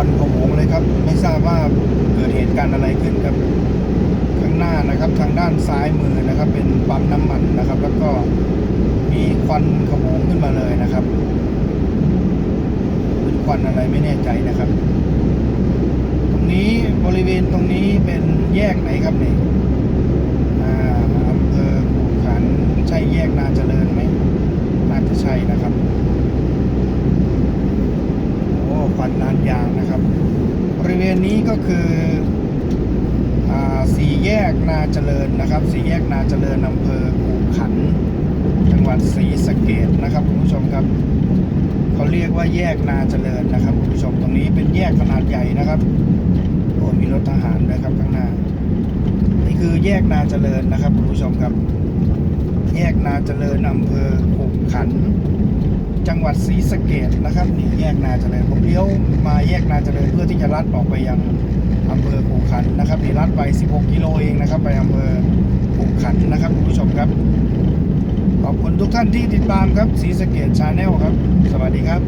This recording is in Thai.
ันโขงเลยครับ ไม่ทราบว่าเกิดเหตุการณ์อะไรขึ้นครับ ข้างหน้านะครับทางด้านซ้ายมือนะครับ เป็นปั๊มน้ำมันนะครับ แล้วก็มีควันขโมงขึ้นมาเลยนะครับเป็นควันอะไรไม่แน่ใจนะครับ ตรงนี้บริเวณตรงนี้เป็นแยกไหนครับเนี่ยอ่าอำเภอขู่ขันใช่แยกนาเจริญไหมน่าจะใช่นะครับ โอ้ควันานยางนะครับบริเวณนี้ก็คืออสี่แยกนาเจริญนะครับสี่แยกนาเจริญอำเภอขูขัน จังหวัดศรีสะเกดนะครับคุณผู้ชมครับเขาเรียกว่าแยกนาเจริญนะครับคุณผู้ชมตรงนี้เป็นแยกขนาดใหญ่นะครับโอ้มีรถทหารด้วยครับข้างหน้านี่คือแยกนาเจริญนะครับคุณผู้ชมครับ แยกนาเจริญอำเภอขุขัน จังหวัดศรีสะเกดนะครับนี่แยกนาเจริญผมเลี้ยวมาแยกนาเจริญเพื่อที่จะลัดออกไปยังอำเภอขุขันนะครับนี่ลัดไป 16 กิโลเองนะครับ ไปอำเภอขุขันนะครับคุณผู้ชมครับ ขอบคุณทุกท่านที่ติดตามครับศรีสะเกดชาแนลครับ สวัสดีครับ